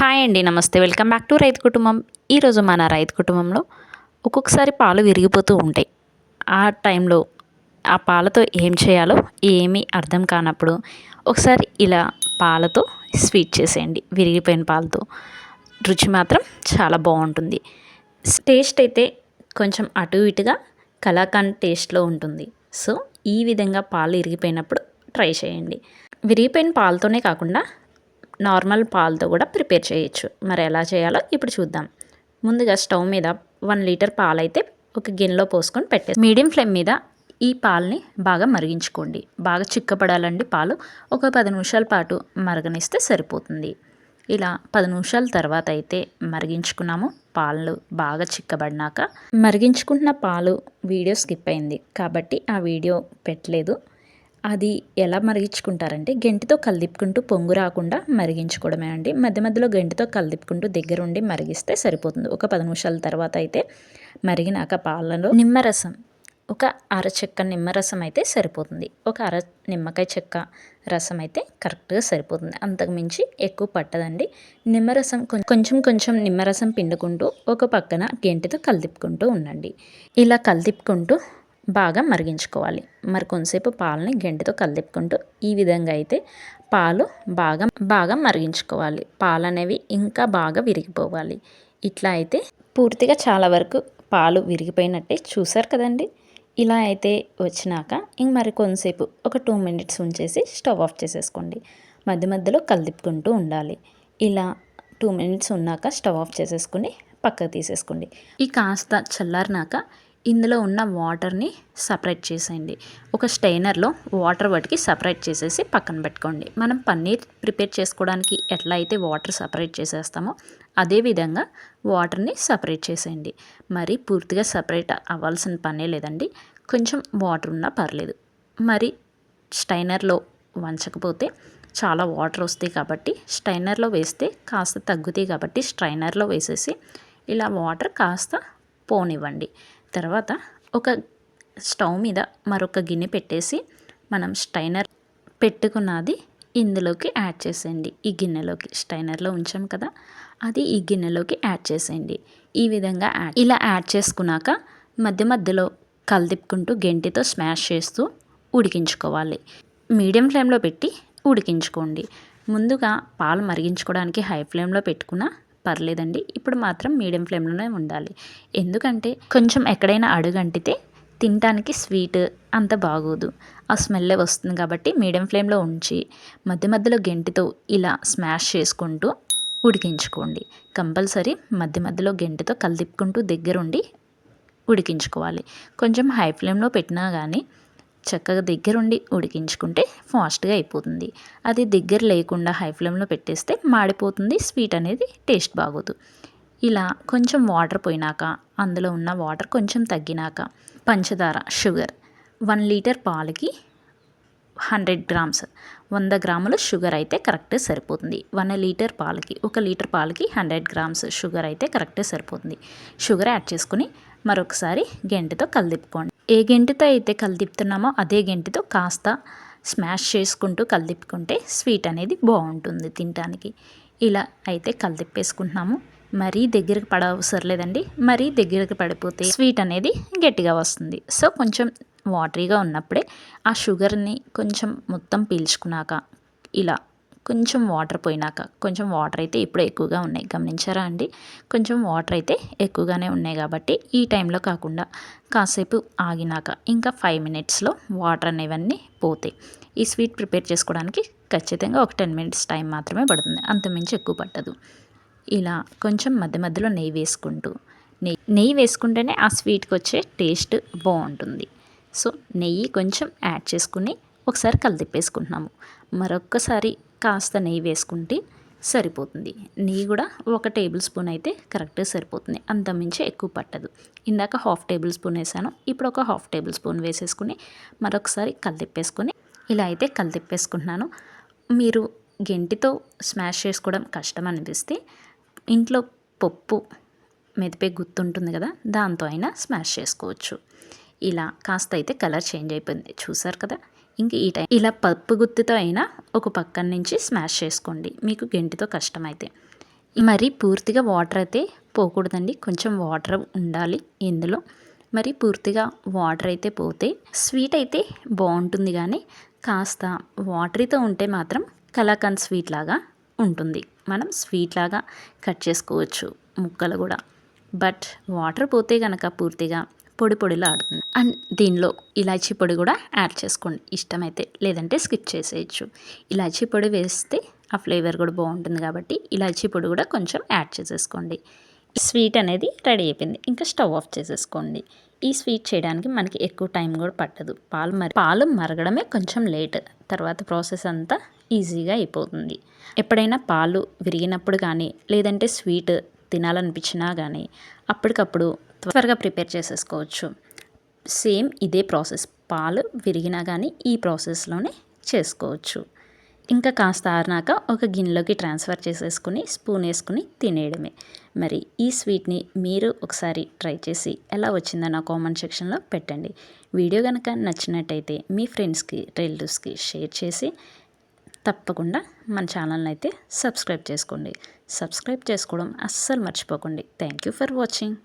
Hi అండి నమస్తే. Welcome back to రైతు కుటుంబం. ఈరోజు మన రైతు కుటుంబంలో ఒక్కొక్కసారి పాలు విరిగిపోతూ ఉంటాయి. ఆ టైంలో ఆ పాలతో ఏం చేయాలో ఏమీ అర్థం కానప్పుడు ఒకసారి ఇలా పాలతో స్వీట్ చేసేయండి విరిగిపోయిన పాలతో. రుచి మాత్రం చాలా బాగుంటుంది. టేస్ట్ అయితే కొంచెం అటు ఇటుగా కలాకండ్ టేస్ట్లో ఉంటుంది. సో ఈ విధంగా పాలు విరిగిపోయినప్పుడు ట్రై చేయండి. విరిగిపోయిన పాలతోనే కాకుండా నార్మల్ పాలతో కూడా ప్రిపేర్ చేయొచ్చు. మరి ఎలా చేయాలో ఇప్పుడు చూద్దాం. ముందుగా స్టవ్ మీద వన్ లీటర్ పాలు అయితే ఒక గిన్నెలో పోసుకొని పెట్టే మీడియం ఫ్లేమ్ మీద ఈ పాలని బాగా మరిగించుకోండి. బాగా చిక్కపడాలండి పాలు. ఒక పది నిమిషాల పాటు మరగనిస్తే సరిపోతుంది. ఇలా పది నిమిషాల తర్వాత అయితే మరిగించుకున్నాము. పాలు బాగా చిక్కబడినాక మరిగించుకున్న పాలు వీడియో స్కిప్ అయింది. కాబట్టి ఆ వీడియో పెట్టలేదు. అది ఎలా మరిగించుకుంటారంటే గెంటితో కలిపుకుంటూ పొంగు రాకుండా మరిగించుకోవడమే అండి. మధ్య మధ్యలో గెంటితో కలిపుకుంటూ దగ్గరుండి మరిగిస్తే సరిపోతుంది. ఒక పది నిమిషాల తర్వాత అయితే మరిగినాక పాలలో నిమ్మరసం ఒక అర చెక్క నిమ్మరసం అయితే సరిపోతుంది. ఒక అర నిమ్మకాయ చెక్క రసం అయితే కరెక్ట్గా సరిపోతుంది. అంతకుమించి ఎక్కువ పట్టదండి. నిమ్మరసం కొంచెం కొంచెం నిమ్మరసం పిండుకుంటూ ఒక పక్కన గెంటితో కలిపుకుంటూ ఉండండి. ఇలా కలిపుకుంటూ బాగా మరిగించుకోవాలి. మరి కొంతసేపు పాలని గంటితో కలిపుకుంటూ ఈ విధంగా అయితే పాలు బాగా బాగా మరిగించుకోవాలి. పాలు అనేవి ఇంకా బాగా విరిగిపోవాలి. ఇట్లా అయితే పూర్తిగా చాలా వరకు పాలు విరిగిపోయినట్టే చూసారు కదండి. ఇలా అయితే వచ్చినాక ఇంక మరి కొంతసేపు ఒక టూ మినిట్స్ ఉంచేసి స్టవ్ ఆఫ్ చేసేసుకోండి. మధ్య మధ్యలో కలిపుకుంటూ ఉండాలి. ఇలా టూ మినిట్స్ ఉన్నాక స్టవ్ ఆఫ్ చేసేసుకుని పక్కకు తీసేసుకోండి. ఈ కాస్త చల్లారినాక ఇందులో ఉన్న వాటర్ని సపరేట్ చేసేయండి. ఒక స్టైనర్లో వాటర్ వాటికి సపరేట్ చేసేసి పక్కన పెట్టుకోండి. మనం పన్నీర్ ప్రిపేర్ చేసుకోవడానికి ఎట్లా అయితే వాటర్ సపరేట్ చేసేస్తామో అదే విధంగా వాటర్ని సపరేట్ చేసేయండి. మరి పూర్తిగా సపరేట్ అవ్వాల్సిన పనే లేదండి. కొంచెం వాటర్ ఉన్నా పర్లేదు. మరి స్టైనర్లో వంచకపోతే చాలా వాటర్ వస్తాయి కాబట్టి స్టైనర్లో వేస్తే కాస్త తగ్గుతాయి కాబట్టి స్ట్రైనర్లో వేసేసి ఇలా వాటర్ కాస్త పోనివ్వండి. తర్వాత ఒక స్టవ్ మీద మరొక గిన్నె పెట్టేసి మనం స్టైనర్ పెట్టుకున్నది ఇందులోకి యాడ్ చేసేయండి. ఈ గిన్నెలోకి స్టైనర్లో ఉంచాం కదా అది ఈ గిన్నెలోకి యాడ్ చేసేయండి. ఈ విధంగా యాడ్ ఇలా యాడ్ చేసుకున్నాక మధ్య మధ్యలో కలదిప్పుకుంటూ గెంటితో స్మాష్ చేస్తూ ఉడికించుకోవాలి. మీడియం ఫ్లేమ్లో పెట్టి ఉడికించుకోండి. ముందుగా పాలు మరిగించుకోవడానికి హై ఫ్లేమ్లో పెట్టుకున్న పర్లేదండి. ఇప్పుడు మాత్రం మీడియం ఫ్లేమ్లోనే ఉండాలి. ఎందుకంటే కొంచెం ఎక్కడైనా అడుగంటితే తినటానికి స్వీట్ అంత బాగోదు. ఆ స్మెల్లే వస్తుంది కాబట్టి మీడియం ఫ్లేమ్లో ఉంచి మధ్య మధ్యలో గెంటితో ఇలా స్మాష్ చేసుకుంటూ ఉడికించుకోండి. కంపల్సరీ మధ్య మధ్యలో గెంటితో కలిదిప్పుకుంటూ దగ్గరుండి ఉడికించుకోవాలి. కొంచెం హై ఫ్లేమ్లో పెట్టినా కానీ చక్కగా దగ్గరుండి ఉడికించుకుంటే ఫాస్ట్గా అయిపోతుంది. అది దగ్గర లేకుండా హై ఫ్లేమ్లో పెట్టేస్తే మాడిపోతుంది స్వీట్ అనేది టేస్ట్ బాగోదు. ఇలా కొంచెం వాటర్ పోయినాక అందులో ఉన్న వాటర్ కొంచెం తగ్గినాక పంచదార షుగర్ వన్ లీటర్ పాలకి హండ్రెడ్ గ్రామ్స్ వంద గ్రాములు షుగర్ అయితే కరెక్ట్ సరిపోతుంది. వన్ లీటర్ పాలకి ఒక లీటర్ పాలకి హండ్రెడ్ గ్రామ్స్ షుగర్ అయితే కరెక్ట్ సరిపోతుంది. షుగర్ యాడ్ చేసుకుని మరొకసారి గెంటితో కలిదిప్పుకోండి. ఏ గెంటితో అయితే కలిదిప్పుతున్నామో అదే గెంటితో కాస్త స్మాష్ చేసుకుంటూ కలిదిప్పుకుంటే స్వీట్ అనేది బాగుంటుంది తినడానికి ఇలా అయితే కలిదిప్పేసుకుంటున్నాము. మరీ దగ్గరకు పడవసరం లేదండి. మరీ దగ్గరకు పడిపోతే స్వీట్ అనేది గట్టిగా వస్తుంది. సో కొంచెం వాటరీగా ఉన్నప్పుడే ఆ షుగర్ని కొంచెం మొత్తం పీల్చుకున్నాక ఇలా కొంచెం వాటర్ పోయినాక కొంచెం వాటర్ అయితే ఇప్పుడు ఎక్కువగా ఉన్నాయి. గమనించారా అండి? కొంచెం వాటర్ అయితే ఎక్కువగానే ఉన్నాయి కాబట్టి ఈ టైంలో కాకుండా కాసేపు ఆగినాక ఇంకా ఫైవ్ మినిట్స్లో వాటర్ అనేవన్నీ పోతాయి. ఈ స్వీట్ ప్రిపేర్ చేసుకోవడానికి ఖచ్చితంగా ఒక టెన్ మినిట్స్ టైం మాత్రమే పడుతుంది. అంతమించి ఎక్కువ పట్టదు. ఇలా కొంచెం మధ్య మధ్యలో నెయ్యి వేసుకుంటూ నెయ్యి నెయ్యి వేసుకుంటేనే ఆ స్వీట్కి వచ్చే టేస్ట్ బాగుంటుంది. సో నెయ్యి కొంచెం యాడ్ చేసుకుని ఒకసారి కలిదిప్పేసుకుంటున్నాము మరొక్కసారి కాస్త నెయ్యి వేసుకుంటే సరిపోతుంది. నెయ్యి కూడా ఒక టేబుల్ స్పూన్ అయితే కరెక్ట్గా సరిపోతుంది. అంత మించి ఎక్కువ పట్టదు. ఇందాక హాఫ్ టేబుల్ స్పూన్ వేసాను. ఇప్పుడు ఒక హాఫ్ టేబుల్ స్పూన్ వేసేసుకుని మరొకసారి కలిదిప్పేసుకుని ఇలా అయితే కలిదిప్పేసుకుంటున్నాను మీరు గెంటితో స్మాష్ చేసుకోవడం కష్టం అనిపిస్తే ఇంట్లో పప్పు మెదిపే గుర్తుంటుంది కదా దాంతో అయినా స్మాష్ చేసుకోవచ్చు. ఇలా కాస్త అయితే కలర్ చేంజ్ అయిపోయింది. చూసారు కదా? ఇంక ఈ టైం. ఇలా పప్పు గుత్తితో అయినా ఒక పక్కన నుంచి స్మాష్ చేసుకోండి. మీకు గెంటితో కష్టమైతే. మరి పూర్తిగా వాటర్ అయితే పోకూడదండి. కొంచెం వాటర్ ఉండాలి ఇందులో. మరి పూర్తిగా వాటర్ అయితే పోతే స్వీట్ అయితే బాగుంటుంది కానీ కాస్త వాటరీతో ఉంటే మాత్రం కలాకండ్ స్వీట్ లాగా ఉంటుంది. మనం స్వీట్ లాగా కట్ చేసుకోవచ్చు ముక్కలు కూడా. బట్ వాటర్ పోతే కనుక పూర్తిగా పొడి పొడిలా ఆడుతుంది. అండ్ దీనిలో ఇలాచీ పొడి కూడా యాడ్ చేసుకోండి. ఇష్టమైతే లేదంటే స్కిప్ చేసేయచ్చు. ఇలాచీ పొడి వేస్తే ఆ ఫ్లేవర్ కూడా బాగుంటుంది కాబట్టి ఇలాచీ పొడి కూడా కొంచెం యాడ్ చేసేసుకోండి. స్వీట్ అనేది రెడీ అయిపోయింది. ఇంకా స్టవ్ ఆఫ్ చేసేసుకోండి. ఈ స్వీట్ చేయడానికి మనకి ఎక్కువ టైం కూడా పట్టదు. పాలు మరి పాలు మరగడమే కొంచెం లేట్. తర్వాత ప్రాసెస్ అంతా ఈజీగా అయిపోతుంది. ఎప్పుడైనా పాలు విరిగినప్పుడు కానీ లేదంటే స్వీట్ తినాలనిపించినా కానీ అప్పటికప్పుడు త్వరగా ప్రిపేర్ చేసేసుకోవచ్చు. సేమ్ ఇదే ప్రాసెస్. పాలు విరిగినా కానీ ఈ ప్రాసెస్లోనే చేసుకోవచ్చు. ఇంకా కాస్త ఆరినాక ఒక గిన్నెలోకి ట్రాన్స్ఫర్ చేసేసుకుని స్పూన్ వేసుకుని తినేయడమే. మరి ఈ స్వీట్ని మీరు ఒకసారి ట్రై చేసి ఎలా వచ్చిందో నా కామెంట్ సెక్షన్లో పెట్టండి. వీడియో కనుక నచ్చినట్టయితే మీ ఫ్రెండ్స్కి రిలేటివ్స్కి షేర్ చేసి తప్పకుండా మన ఛానల్ని అయితే సబ్స్క్రైబ్ చేసుకోండి. సబ్స్క్రైబ్ చేసుకోవడం అస్సలు మర్చిపోకండి. Thank you for watching.